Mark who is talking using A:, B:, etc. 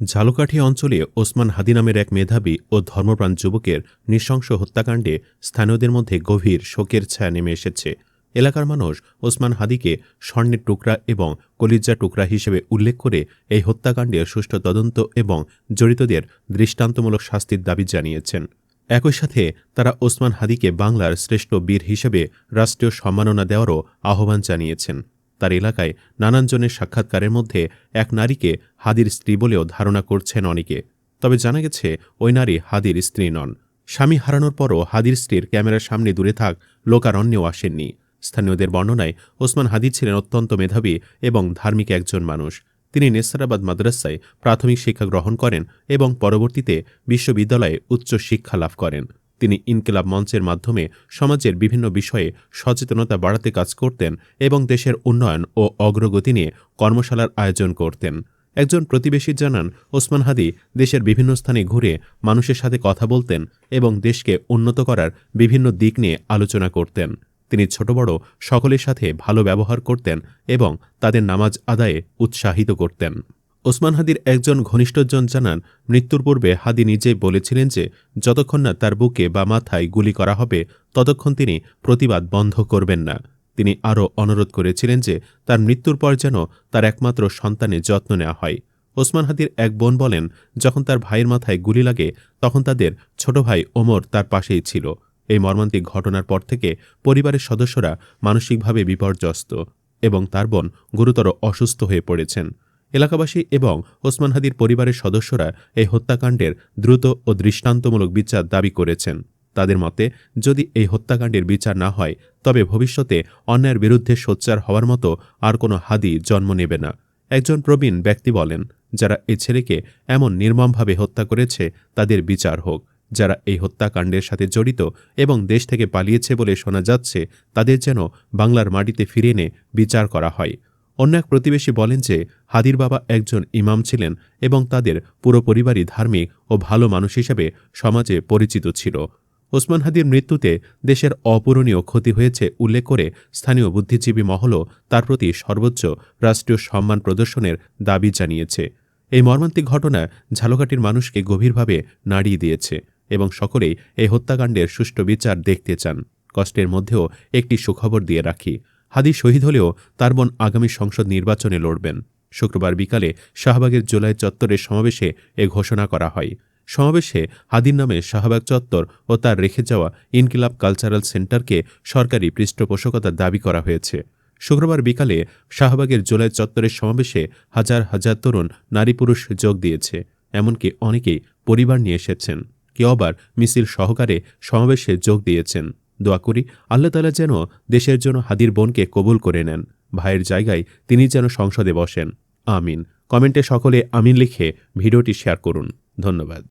A: ঝালকাঠি অঞ্চলে ওসমান হাদি নামের এক মেধাবী ও ধর্মপ্রাণ যুবকের নৃশংস হত্যাকাণ্ডে স্থানীয়দের মধ্যে গভীর শোকের ছায়া নেমে এসেছে। এলাকার মানুষ ওসমান হাদিকে স্বর্ণের টুকরা এবং কলিজা টুকরা হিসেবে উল্লেখ করে এই হত্যাকাণ্ডে সুষ্ঠু তদন্ত এবং জড়িতদের দৃষ্টান্তমূলক শাস্তির দাবি জানিয়েছেন। একই সাথে তারা ওসমান হাদিকে বাংলার শ্রেষ্ঠ বীর হিসেবে রাষ্ট্রীয় সম্মাননা দেওয়ারও আহ্বান জানিয়েছেন। তার এলাকায় নানানজনের সাক্ষাৎকারের মধ্যে এক নারীকে হাদির স্ত্রী বলেও ধারণা করছেন অনেকে। তবে জানা গেছে, ওই নারী হাদির স্ত্রী নন। স্বামী হারানোর পরও হাদির স্ত্রীর ক্যামেরার সামনে দূরে থাক লোকারণ্যেও আসেননি। স্থানীয়দের বর্ণনায় ওসমান হাদির ছিলেন অত্যন্ত মেধাবী এবং ধার্মিক একজন মানুষ। তিনি নেসারাবাদ মাদ্রাসায় প্রাথমিক শিক্ষা গ্রহণ করেন এবং পরবর্তীতে বিশ্ববিদ্যালয়ে উচ্চ শিক্ষা লাভ করেন। তিনি ইনকিলাব মঞ্চের মাধ্যমে সমাজের বিভিন্ন বিষয়ে সচেতনতা বাড়াতে কাজ করতেন এবং দেশের উন্নয়ন ও অগ্রগতি নিয়ে কর্মশালার আয়োজন করতেন। একজন প্রতিবেশী জানান, ওসমান হাদি দেশের বিভিন্ন স্থানে ঘুরে মানুষের সাথে কথা বলতেন এবং দেশকে উন্নত করার বিভিন্ন দিক নিয়ে আলোচনা করতেন। তিনি ছোট বড় সকলের সাথে ভালো ব্যবহার করতেন এবং তাদের নামাজ আদায়ে উৎসাহিত করতেন। ওসমান হাদির একজন ঘনিষ্ঠজন জানান, মৃত্যুর পূর্বে হাদি নিজেই বলেছিলেন যে, যতক্ষণ না তার বুকে বা মাথায় গুলি করা হবে, ততক্ষণ তিনি প্রতিবাদ বন্ধ করবেন না। তিনি আরও অনুরোধ করেছিলেন যে, তার মৃত্যুর পর যেন তার একমাত্র সন্তানের যত্ন নেওয়া হয়। ওসমান হাদির এক বোন বলেন, যখন তার ভাইয়ের মাথায় গুলি লাগে, তখন তাদের ছোট ভাই ওমর তার পাশেই ছিল। এই মর্মান্তিক ঘটনার পর থেকে পরিবারের সদস্যরা মানসিকভাবে বিপর্যস্ত এবং তার বোন গুরুতর অসুস্থ হয়ে পড়েছেন। এলাকাবাসী এবং ওসমান হাদির পরিবারের সদস্যরা এই হত্যাকাণ্ডের দ্রুত ও দৃষ্টান্তমূলক বিচার দাবি করেছেন। তাদের মতে, যদি এই হত্যাকাণ্ডের বিচার না হয়, তবে ভবিষ্যতে অন্যায়ের বিরুদ্ধে সোচ্চার হওয়ার মতো আর কোনো হাদি জন্ম নেবে না। একজন প্রবীণ ব্যক্তি বলেন, যারা এই ছেলেকে এমন নির্মমভাবে হত্যা করেছে, তাদের বিচার হোক। যারা এই হত্যাকাণ্ডের সাথে জড়িত এবং দেশ থেকে পালিয়েছে বলে শোনা যাচ্ছে, তাদের যেন বাংলার মাটিতে ফিরে এনে বিচার করা হয়। অন্য এক প্রতিবেশী বলেন যে, হাদির বাবা একজন ইমাম ছিলেন এবং তাদের পুরো পরিবারই ধার্মিক ও ভালো মানুষ হিসেবে সমাজে পরিচিত ছিল। ওসমান হাদির মৃত্যুতে দেশের অপূরণীয় ক্ষতি হয়েছে উল্লেখ করে স্থানীয় বুদ্ধিজীবী মহলও তার প্রতি সর্বোচ্চ রাষ্ট্রীয় সম্মান প্রদর্শনের দাবি জানিয়েছে। এই মর্মান্তিক ঘটনা ঝালকাঠির মানুষকে গভীরভাবে নাড়িয়ে দিয়েছে এবং সকলেই এই হত্যাকাণ্ডের সুষ্ঠু বিচার দেখতে চান। কষ্টের মধ্যেও একটি সুখবর দিয়ে রাখি। হাদি শহীদ হলেও তার বোন আগামী সংসদ নির্বাচনে লড়বেন। শুক্রবার বিকালে শাহবাগের জুলাই চত্বরের সমাবেশে এ ঘোষণা করা হয়। সমাবেশে হাদির নামে শাহবাগ চত্বর ও তার রেখে যাওয়া ইনকিলাব কালচারাল সেন্টারকে সরকারি পৃষ্ঠপোষকতার দাবি করা হয়েছে। শুক্রবার বিকালে শাহবাগের জুলাই চত্বরের সমাবেশে হাজার হাজার তরুণ নারী পুরুষ যোগ দিয়েছে। এমনকি অনেকেই পরিবার নিয়ে এসেছেন। কেউ আবার মিছিল সহকারে সমাবেশে যোগ দিয়েছেন। দোয়া করি, আল্লাহ তালা যেন দেশের জন্য হাদির বোনকে কবুল করে নেন। ভাইয়ের জায়গায় তিনি যেন সংসদে বসেন। আমিন। কমেন্টে সকলে আমিন লিখে ভিডিওটি শেয়ার করুন। ধন্যবাদ।